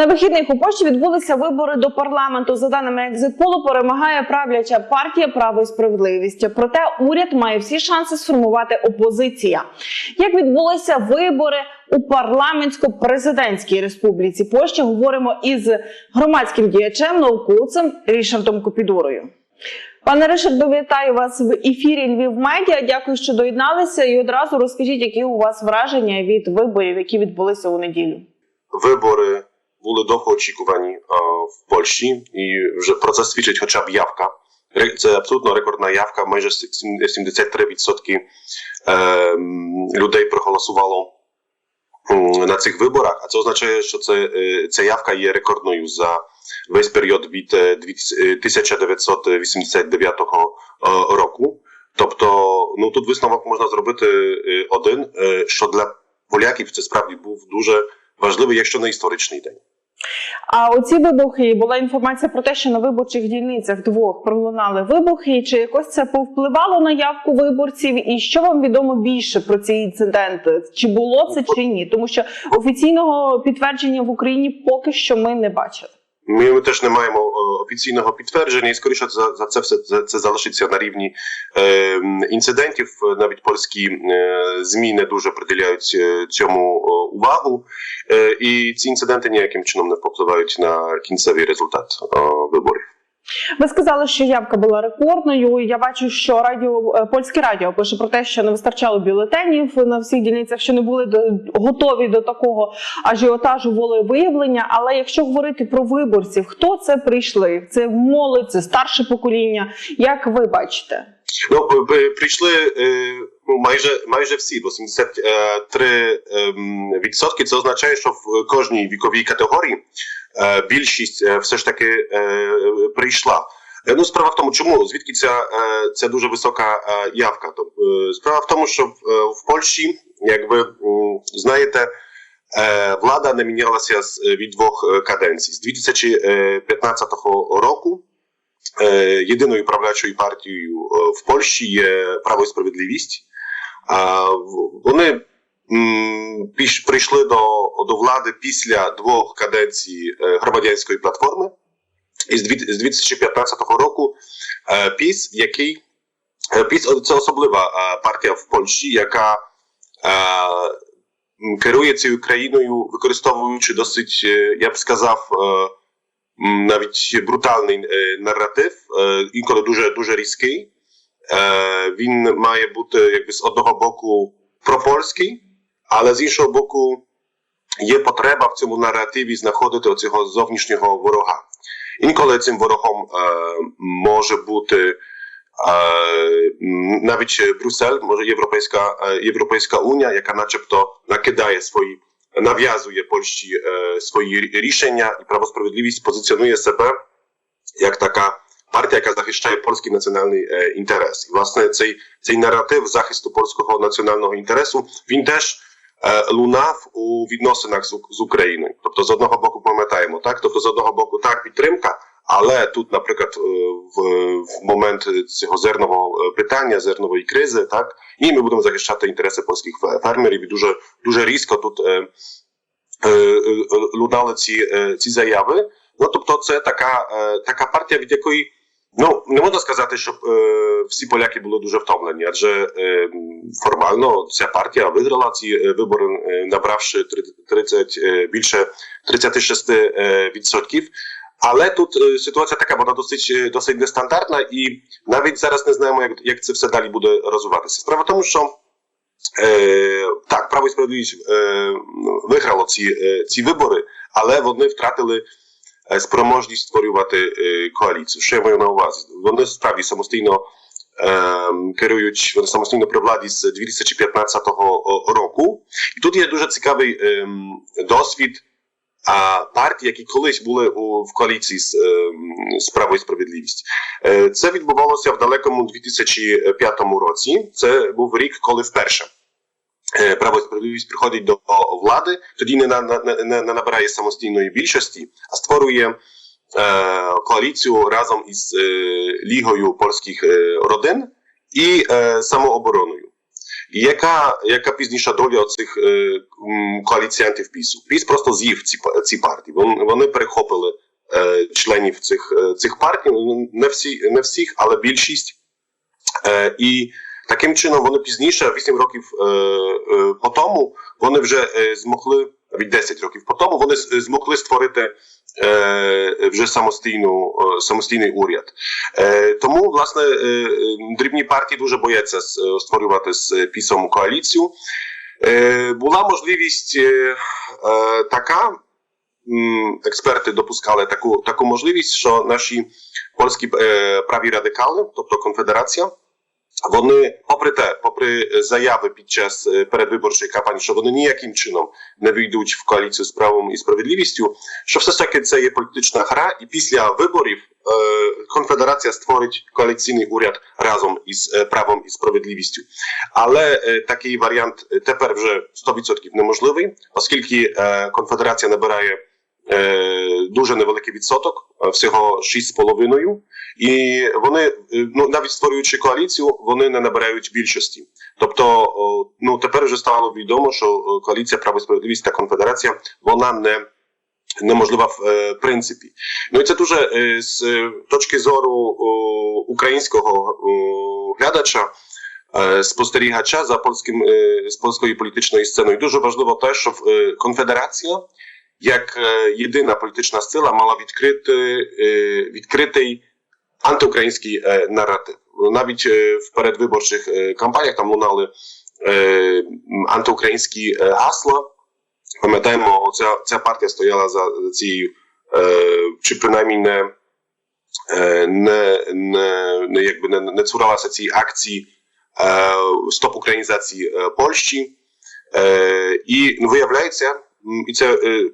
На вихідних у Польщі відбулися вибори до парламенту. За даними екзитполу, перемагає правляча партія право і справедливість. Проте уряд має всі шанси сформувати опозиція. Як відбулися вибори у парламентсько-президентській республіці Польщі? Говоримо із громадським діячем, науковцем Рішардом Копідурою. Пане Ришарду, вітаю вас в ефірі Львів Медіа. Дякую, що доєдналися. І одразу розкажіть, які у вас враження від виборів, які відбулися у неділю. Wybory були довго очікувані в Польщі, і вже про це свідчить хоча б явка. Це абсолютно рекордна явка. Майже сім- 73% ем, людей проголосувало на цих виборах. А це означає, що це, ця явка є рекордною за весь період від е, дві- е, 1989 е, року. Тобто, ну тут висновок можна зробити один, що для поляків це справді був дуже важливий, якщо не історичний день. А оці вибухи була інформація про те, що на виборчих дільницях двох пролунали вибухи. І Чи якось це повпливало на явку виборців? І що вам відомо більше про ці інциденти? Чи було це чи ні? Тому що офіційного підтвердження в Україні поки що ми не бачили. Ми, теж не маємо е, офіційного підтвердження, і скоріше за, за це все це, це залишиться на рівні е, інцидентів. Навіть польські е, змі дуже приділяють е, цьому увагу, е, і ці інциденти ніяким чином не впливають на кінцевий результат е, виборів. Ви сказали, що явка була рекордною. Я бачу, що радіо е, польське радіо пише про те, що не вистачало бюлетенів на всіх дільницях, що не були до, готові до такого ажіотажу волевиявлення. Але якщо говорити про виборців, хто це прийшли? Це молодь, це старше покоління. Як ви бачите? Ну, прийшли е, майже, майже всі, 83 ем, відсотки. Це означає, що в кожній віковій категорії е, більшість е, все ж таки е, прийшла. Ну, справа в тому, чому звідки ця, ця дуже висока явка? Справа в тому, що в, в Польщі, як ви знаєте, влада не мінялася від двох каденцій. З 2015 року єдиною правлячою партією в Польщі є Право і справедливість. Вони прийшли до, до влади після двох каденцій е, громадянської платформи. І з 2015 року е, ПІС, який е, ПІС це особлива партія в Польщі, яка керує цією країною, використовуючи досить, я б сказав, навіть брутальний наратив, інколи дуже дуже різкий. Е, Він має бути якби з одного боку пропольський, але з іншого боку є потреба в цьому наративі знаходити оцього зовнішнього ворога. Інколи цим ворогом е, може бути е, навіть Брюссель, може Європейська, Європейська Унія, яка начебто накидає свої нав'язує Польщі свої рі- рішення, і право справедливість позиціонує себе як така партія, яка захищає польський національний е, інтерес. І власне цей, цей наратив захисту польського національного інтересу він теж е, лунав у відносинах з, з Україною. Тобто, з одного боку, пам'ятаємо, так тобто, з одного боку, так підтримка. Але тут, наприклад, в, в момент цього зернового питання, зернової кризи, так і ми будемо захищати інтереси польських фермерів. І дуже дуже різко тут е, е, лунали ці, е, ці заяви. Ну тобто, це така, е, така партія, від якої ну не можна сказати, щоб е, всі поляки були дуже втомлені, адже е, формально ця партія виграла ці е, вибори, е, набравши 30, е, більше 36 е. Але тут ситуація така, вона досить досить нестандартна, і навіть зараз не знаємо, як, як це все далі буде розвиватися. Справа в тому, що е, так, право і справедливість е, виграло ці, е, ці вибори, але вони втратили спроможність створювати коаліцію. Що я маю на увазі? Вони справді самостійно керують, вони самостійно при владі з 2015 року. І тут є дуже цікавий досвід а партій, які колись були у в коаліції з, з Право і справедливість. Це відбувалося в далекому 2005 році. Це був рік, коли вперше Право і справедливість приходить до влади, тоді не, на, не, не набирає самостійної більшості, а створює е, коаліцію разом із е, Лігою польських е, родин і е, самообороною. Яка, яка пізніша доля цих е, коаліціантів ПІСу? ПІС просто з'їв ці, ці партії. Вони, вони перехопили е, членів цих, е, цих партій, ну, не, всі, не всіх, але більшість. Е, і таким чином вони пізніше, 8 років е, е, по тому, вони вже е, змогли, від 10 років по тому, вони змогли створити е, вже самостійну, е, самостійний уряд. Е, тому, власне, е, е, дрібні партії дуже бояться е, створювати з пісом коаліцію. Е, була можливість е, е, така. Експерти допускали таку, таку можливість, що наші польські е, праві радикали, тобто конфедерація, вони, попри те, попри заяви під час е, передвиборчої кампанії, що вони ніяким чином не війдуть в коаліцію з правом і справедливістю, що все ж таки це є політична гра, і після виборів е, конфедерація створить коаліційний уряд разом із е, правом і справедливістю. Але е, такий варіант е, тепер вже 100% неможливий, оскільки е, конфедерація набирає е, дуже невеликий відсоток, е, всього 6,5%, і вони, е, ну навіть створюючи коаліцію, вони не набирають більшості. Тобто, ну тепер вже стало відомо, що коаліція право справедливість та конфедерація вона не. Неможлива в е, принципі. Ну і це дуже е, з е, точки зору українського глядача, е, спостерігача за польським е, з польською політичною сценою. Дуже важливо те, що е, конфедерація, як е, єдина політична сила, мала відкрити е, відкритий антиукраїнський е, наратив. Навіть в передвиборчих кампаніях там лунали антиукраїнські гасла. Пам'ятаємо, ця, ця партія стояла за цією, чи принаймні не, не, не, не, якби не, не цуралася цієї акції стоп українізації Польщі. І ну, виявляється, і це е,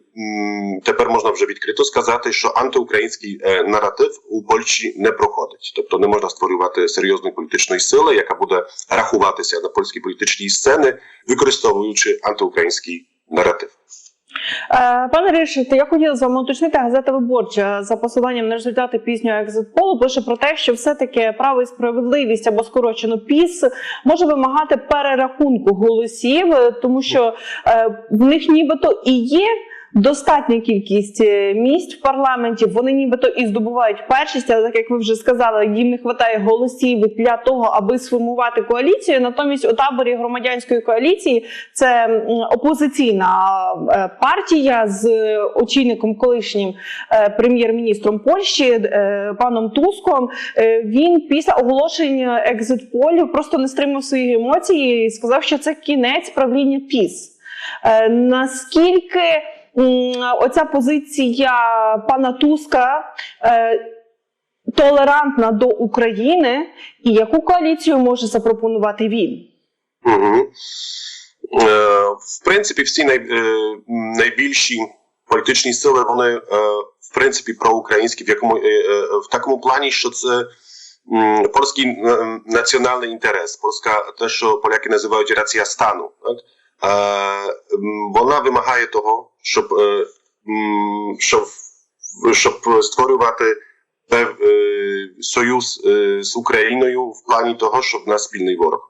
тепер можна вже відкрито сказати, що антиукраїнський е, наратив у Польщі не проходить. Тобто не можна створювати серйозної політичної сили, яка буде рахуватися на польській політичній сцені, використовуючи антиукраїнський наратив. Е, Пане Рішите, я хотіла з вами уточнити газета Виборча за посиланням на результати пізнього екзитполу пише про те, що все-таки право і справедливість або скорочено ПІС може вимагати перерахунку голосів, е, тому що е, в них нібито і є. Достатня кількість е, місць в парламенті. Вони нібито і здобувають першість, але так як ви вже сказали, їм не вистачає голосів для того, аби сформувати коаліцію. Натомість у таборі громадянської коаліції це опозиційна е, партія з очільником колишнім е, прем'єр-міністром Польщі е, паном Туском. Е, Він після оголошення екзит-полів просто не стримав свої емоції і сказав, що це кінець правління ПІС. Е, Наскільки оця позиція пана Туска е, толерантна до України, і яку коаліцію може запропонувати він? Угу. Е, в принципі, всі най, е, найбільші політичні сили, вони е, в принципі проукраїнські в якому е, е, в такому плані, що це польський національний інтерес, польська те, що поляки називають рація стану. Так? Е, вона вимагає того, щоб, е, щоб, щоб створювати е, союз е, з Україною в плані того, щоб в нас спільний ворог.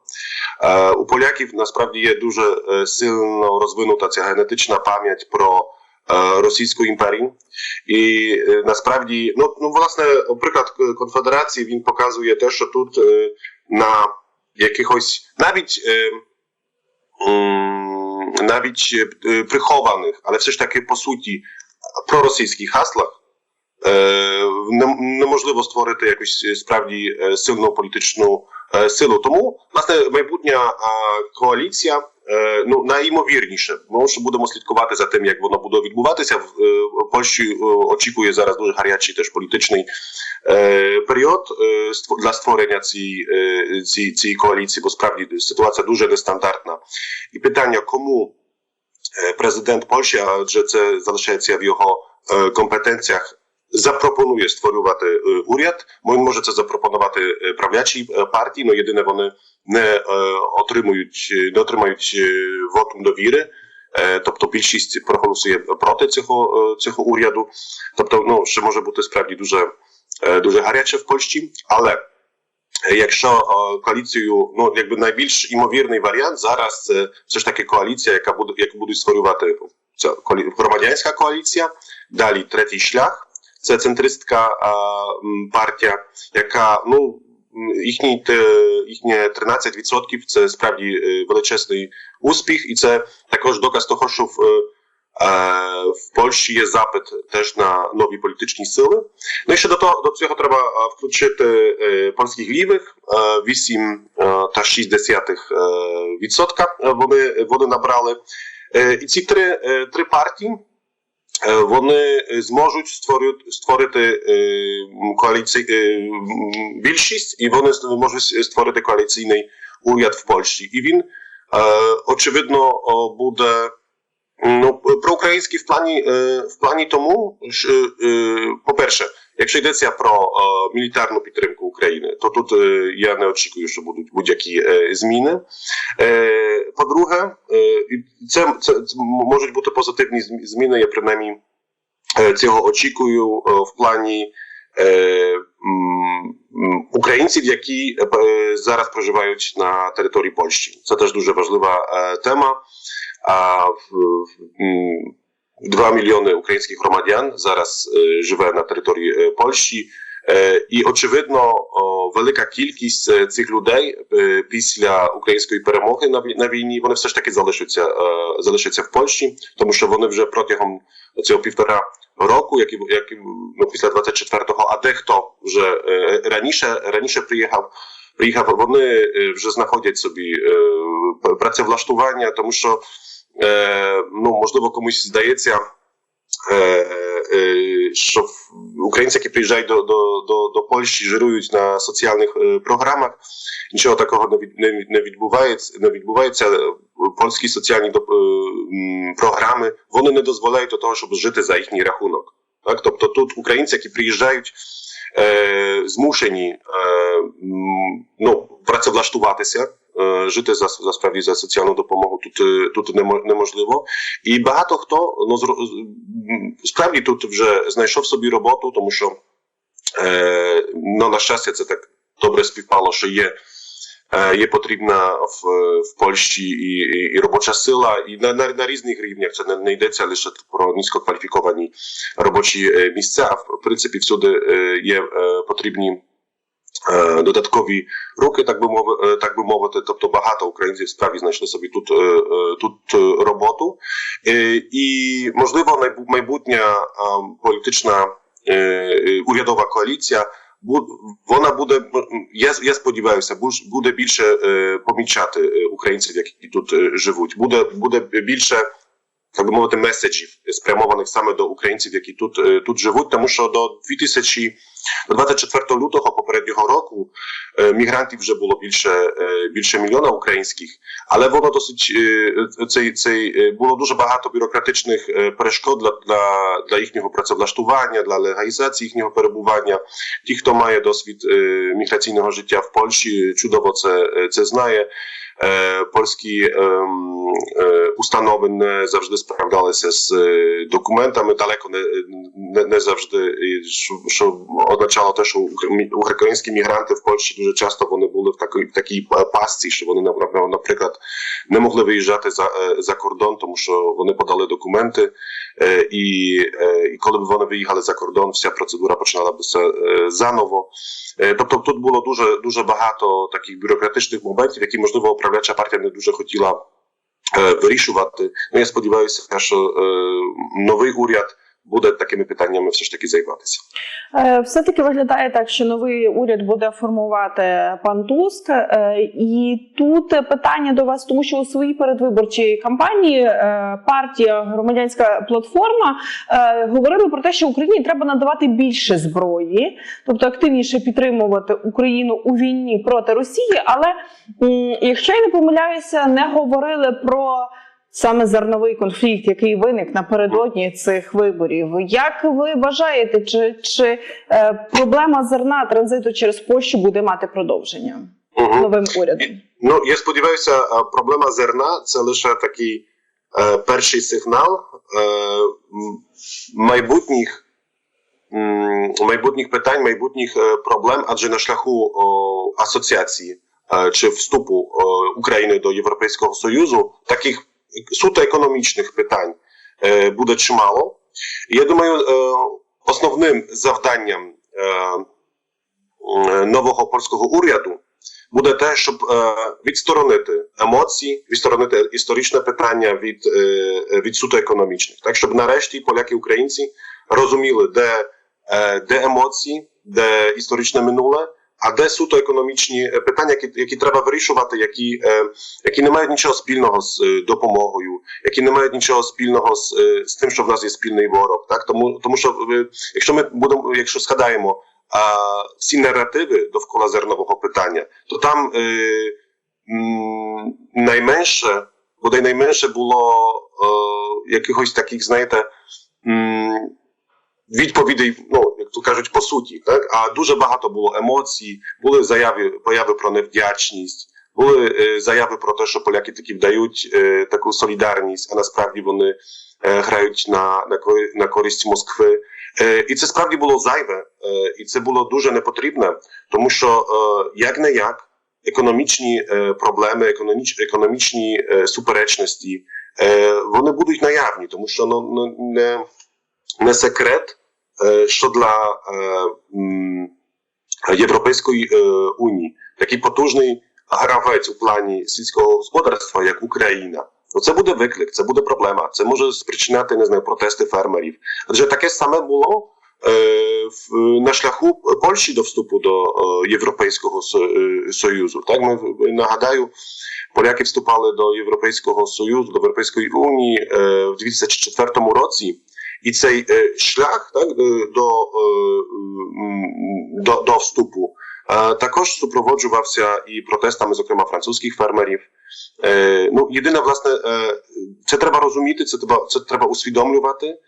У поляків насправді є дуже сильно розвинута ця генетична пам'ять про російську імперію. І насправді, ну, ну власне, приклад конфедерації він показує те, що тут на якихось навіть. Навіть е, прихованих, але все ж таки по суті проросійських хаслах е, не- неможливо створити якусь е, справді е, сильну політичну е, силу. Тому власне майбутня коаліція. Е, Ну, найімовірніше, ми ще будемо слідкувати за тим, як воно буде відбуватися. В е, Польщі е, очікує зараз дуже гарячий теж політичний період для створення цієї, цієї, цієї коаліції, бо справді ситуація дуже нестандартна. І питання, кому президент Польщі, адже це залишається в його компетенціях, запропонує створювати е, уряд, він може це запропонувати е, правлячій е, партії, але єдине вони не отримують, не отримають вотум довіри. Тобто більшість проголосує проти цього, цього уряду. Тобто, ну ще може бути справді дуже, дуже гаряче в Польщі, але Якщо коаліцію, ну якби найбільш імовірний варіант зараз це все ж таки коаліція, яка буде яку будуть створювати ця громадянська коаліція. Далі третій шлях це центристська е, партія, яка ну їхні їхнє 13% це справді е, величезний успіх, і це також доказ того, що в, е, е, в Польщі є запит теж на нові політичні сили. Ну і ще до того до цього треба е, включити е, польських лівих е, 8 е, та 6 десятих е, відсотка е, вони, вони набрали. Е, І ці три, е, три партії е, вони зможуть створити, створити коаліцій, більшість, і вони зможуть створити коаліційний уряд в Польщі. І він, е, очевидно, буде ну, проукраїнський в плані, е, в плані тому, що, е, по-перше, якщо йдеться про е, мілітарну підтримку України, то тут е, я не очікую, що будуть будь-які е, зміни. По-друге, це, це, можуть бути позитивні зміни, я принаймні цього очікую в плані українців, які зараз проживають на території Польщі. Це теж дуже важлива тема. А в, в, м, 2 мільйони українських громадян зараз е, живе на території е, Польщі. Е, І очевидно, велика кількість цих людей після української перемоги на війні вони все ж таки залишаться, залишаться в Польщі, тому що вони вже протягом цього півтора року, як як ну, після 24-го, а дехто вже раніше, раніше приїхав. Приїхав, вони вже знаходять собі працевлаштування, тому що е, ну можливо комусь здається, е, е, що українці, які приїжджають до, до, до, до Польщі, жирують на соціальних е, програмах. Нічого такого не, від, не, не відбувається. Не відбувається. Польські соціальні доп- е, програми вони не дозволяють до того, щоб жити за їхній рахунок. Так, тобто тут українці, які приїжджають, е, змушені ну, працевлаштуватися, жити за, за справді за соціальну допомогу тут, е, тут немо- неможливо. І багато хто ну, справді тут вже знайшов собі роботу, тому що е, ну, на щастя, це так добре співпало, що є. е, Є потрібна в, в Польщі і, і, і робоча сила, і на, на, на різних рівнях це не, не йдеться лише про низькокваліфіковані робочі е, місця, а в принципі всюди е, є е, потрібні е, додаткові руки, так би мови, е, так би мовити. Тобто багато українців справді знайшли собі тут, е, е, тут е, роботу. Е, І можливо майбутня е, політична е, е, урядова коаліція. Вона буде, я, я сподіваюся, буде більше е, помічати е, українців, які тут е, живуть. Буде, буде більше так би мовити, меседжів спрямованих саме до українців, які тут, е, тут живуть, тому що до 2000 до 24 лютого попереднього року е, мігрантів вже було більше, е, більше мільйона українських, але воно досить цей, цей було дуже багато бюрократичних перешкод для, для, для їхнього працевлаштування, для легалізації їхнього перебування. Ті, хто має досвід міграційного життя в Польщі, чудово це, це знає. Польські ем, установи не завжди справлялися з е, документами, далеко не, не, не завжди, що, що означало те, що українські мігранти в Польщі дуже часто вони були в такій, в такій пастці, що вони наприклад, не могли виїжджати за, е, за кордон, тому що вони подали документи, е, і, е, і коли б вони виїхали за кордон, вся процедура починалася е, заново. Е, Тобто тут було дуже дуже багато таких бюрократичних моментів, які можливо управляча партія не дуже хотіла е, вирішувати. Ну я сподіваюся, що е, новий уряд буде такими питаннями все ж таки займатися. Е, Все-таки виглядає так, що новий уряд буде формувати пан Туск. Е, І тут питання до вас, тому що у своїй передвиборчій кампанії е, партія громадянська платформа говорили про те, що Україні треба надавати більше зброї, тобто активніше підтримувати Україну у війні проти Росії. Але якщо я не помиляюся, не говорили про. Саме зерновий конфлікт, який виник напередодні цих виборів. Як ви вважаєте, чи, чи е, проблема зерна транзиту через Польщу буде мати продовження Угу. новим урядом? Ну я сподіваюся, проблема зерна це лише такий е, перший сигнал е, майбутніх майбутніх питань, майбутніх е, проблем, адже на шляху о, асоціації е, чи вступу е, України до Європейського Союзу таких суто економічних питань е, буде чимало. Я думаю, е, основним завданням е, нового польського уряду буде те, щоб відсторонити емоції, відсторонити історичне питання від, від суто економічних, так щоб нарешті поляки українці розуміли, де, де емоції, де історичне минуле, а де суто економічні питання, які, які треба вирішувати, які, які не мають нічого спільного з допомогою, які не мають нічого спільного з, з тим, що в нас є спільний ворог. Так тому, тому що якщо ми будемо, якщо згадаємо а, всі наративи довкола зернового питання, то там е, м, найменше, бодай найменше було е, якихось таких, знаєте, м, відповідей, ну як то кажуть, по суті, так а дуже багато було емоцій, були заяви, появи про невдячність. Були е, заяви про те, що поляки таки вдають е, таку солідарність, а насправді вони е, грають на, на, на користь Москви. Е, і це справді було зайве, е, і це було дуже непотрібне, тому що е, як не як економічні е, проблеми, економіч, економічні е, суперечності, е, вони будуть наявні, тому що ну, ну, не, не секрет, е, що для е, Європейської е, унії такий потужний гравець у плані сільського господарства, як Україна. Ну, це буде виклик, це буде проблема. Це може спричиняти не знаю, протести фермерів. Адже таке саме було шляху Польщі до вступу до е, Європейського е, Союзу. Так ми нагадаю, поляки вступали до Європейського Союзу, до Європейської унії е, в 2004 році. І цей е, шлях так, до, до, до вступу також супроводжувався і протестами, зокрема французьких фермерів. Ну, єдине, власне, це треба розуміти, це треба, це треба усвідомлювати.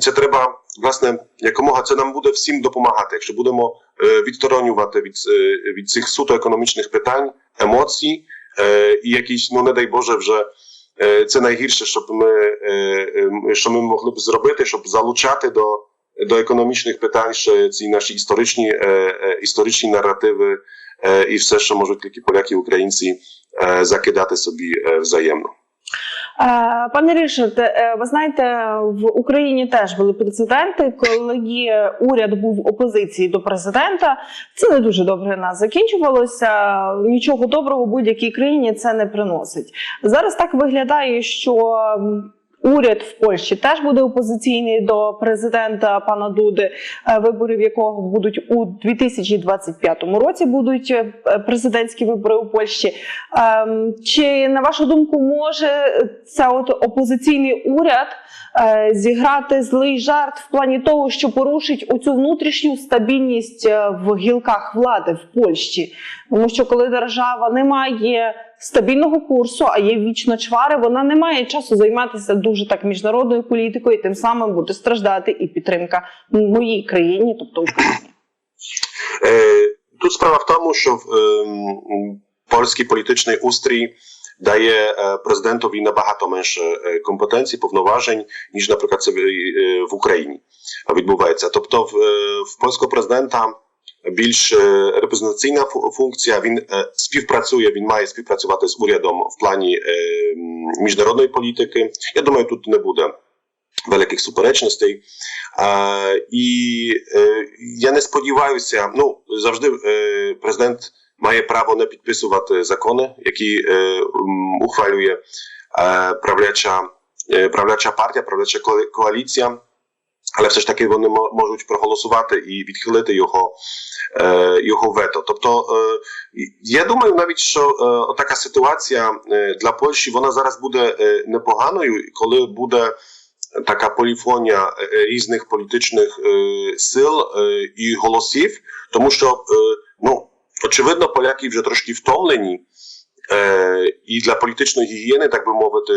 Це треба, власне, якомога це нам буде всім допомагати, якщо будемо е, відсторонювати від, е, від цих суто економічних питань, емоцій е, і якісь, ну не дай Боже, вже це найгірше, щоб ми, що ми могли б зробити, щоб залучати до, до економічних питань ще ці наші історичні, історичні наративи і все, що можуть тільки поляки і українці закидати собі взаємно. Е, Пане Рішард, е, ви знаєте, в Україні теж були прецеденти, коли уряд був опозиції до президента. Це не дуже добре нас закінчувалося. Нічого доброго будь-якій країні це не приносить. Зараз так виглядає, що уряд в Польщі теж буде опозиційний до президента пана Дуди, е, виборів якого будуть у 2025 році. Будуть е, президентські вибори у Польщі. Ем, Чи на вашу думку може це от опозиційний уряд е, зіграти злий жарт в плані того, що порушить оцю внутрішню стабільність в гілках влади в Польщі? Тому що коли держава не має стабільного курсу, а є вічно чвари, вона не має часу займатися дуже так міжнародною політикою, і тим самим буде страждати і підтримка моїй країні, тобто Україні. Е, Тут справа в тому, що ем, польський політичний устрій дає е, президентові набагато менше е, компетенцій, повноважень, ніж, наприклад, це в- Україні відбувається. Тобто, в, в польського президента більш е, репрезентаційна фу- функція. Він е, співпрацює, він має співпрацювати з урядом в плані е, міжнародної політики. Я думаю, тут не буде великих суперечностей. А, і е, я не сподіваюся, ну завжди е, президент має право не підписувати закони, які е, ухвалює е, правляча, е, правляча партія, правляча коаліція. Але все ж таки вони можуть проголосувати і відхилити його, е, його вето. Тобто, е, я думаю навіть, що е, така ситуація е, для Польщі вона зараз буде е, непоганою, коли буде така поліфонія е, різних політичних е, сил е, і голосів, тому що е, ну очевидно, поляки вже трошки втомлені. І для політичної гігієни, так би мовити,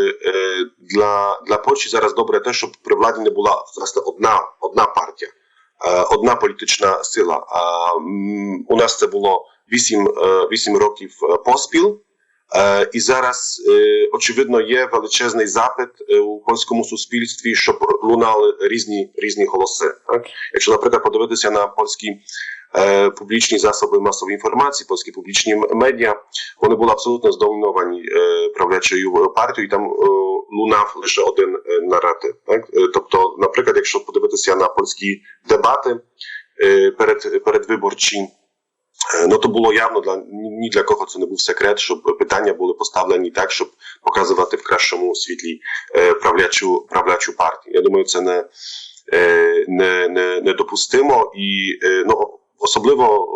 для, для Польщі зараз добре те, щоб при владі не була власне одна, одна партія, одна політична сила. У нас це було 8, е, 8 років поспіл. І зараз очевидно є величезний запит у польському суспільстві, щоб лунали різні різні голоси. Так? Якщо, наприклад, подивитися на польські масової інформації, польські публічні м- медіа, вони були абсолютно здоміновані е, правлячою партією, і там е, лунав лише один е, наратив. Так? Е, Тобто, наприклад, якщо подивитися на польські дебати перед, передвиборчі, е, ну то було явно для ні для кого це не був секрет, щоб питання були поставлені так, щоб показувати в кращому світлі правлячу, правлячу партію. Я думаю, це не, не, не, недопустимо і ну, особливо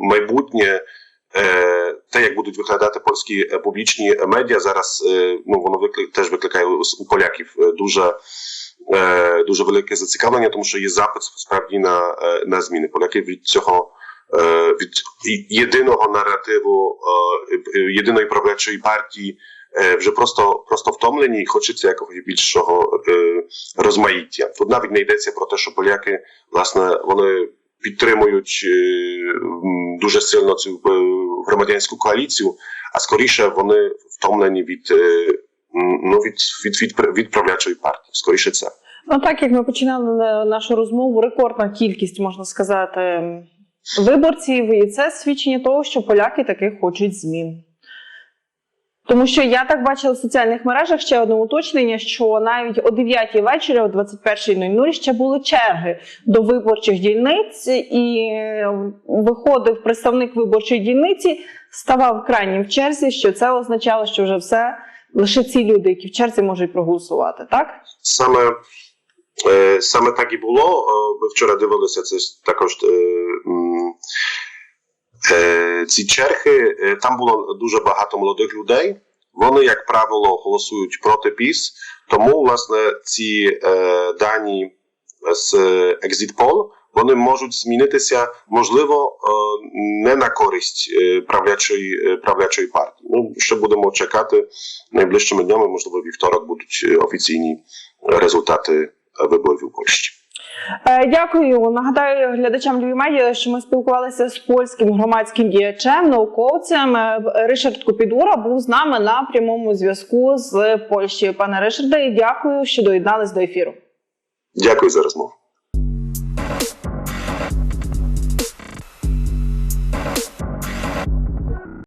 майбутнє. Е, те, як будуть виглядати польські е, публічні медіа, зараз е, ну воно виклик теж викликає у, поляків дуже, дуже велике зацікавлення, тому що є запит справді на, на зміни. Поляки від цього від єдиного наративу, єдиної правлячої партії вже просто, просто втомлені і хочеться якогось більшого розмаїття. Тут навіть не йдеться про те, що поляки власне вони підтримують е, дуже сильно цю е, громадянську коаліцію, а скоріше вони втомлені від, е, ну, від, від, від, від правлячої партії. Скоріше це. Ну, так як ми починали нашу розмову, рекордна кількість, можна сказати, виборців, і це свідчення того, що поляки таки хочуть змін. Тому що я так бачила в соціальних мережах ще одне уточнення, що навіть о 9 вечора, о 21.00 ще були черги до виборчих дільниць, і е, виходив представник виборчої дільниці, ставав крайнім в черзі, що це означало, що вже все лише ці люди, які в черзі можуть проголосувати, так? Саме, е, саме так і було. Е, Ми вчора дивилися це також. Е, ці черги, е, там було дуже багато молодих людей. Вони, як правило, голосують проти ПІС. Тому, власне, ці е, дані з Exit Poll, вони можуть змінитися, можливо, не на користь правлячої, правлячої партії. Ну, ще будемо чекати найближчими днями, можливо, вівторок будуть офіційні результати виборів у Польщі. Е, Дякую. Нагадаю глядачам Львів Медіа, що ми спілкувалися з польським громадським діячем, науковцем. Е, Ришард Купідура був з нами на прямому зв'язку з Польщею. Пане Ришарде, дякую, що доєднались до ефіру. Дякую за розмову.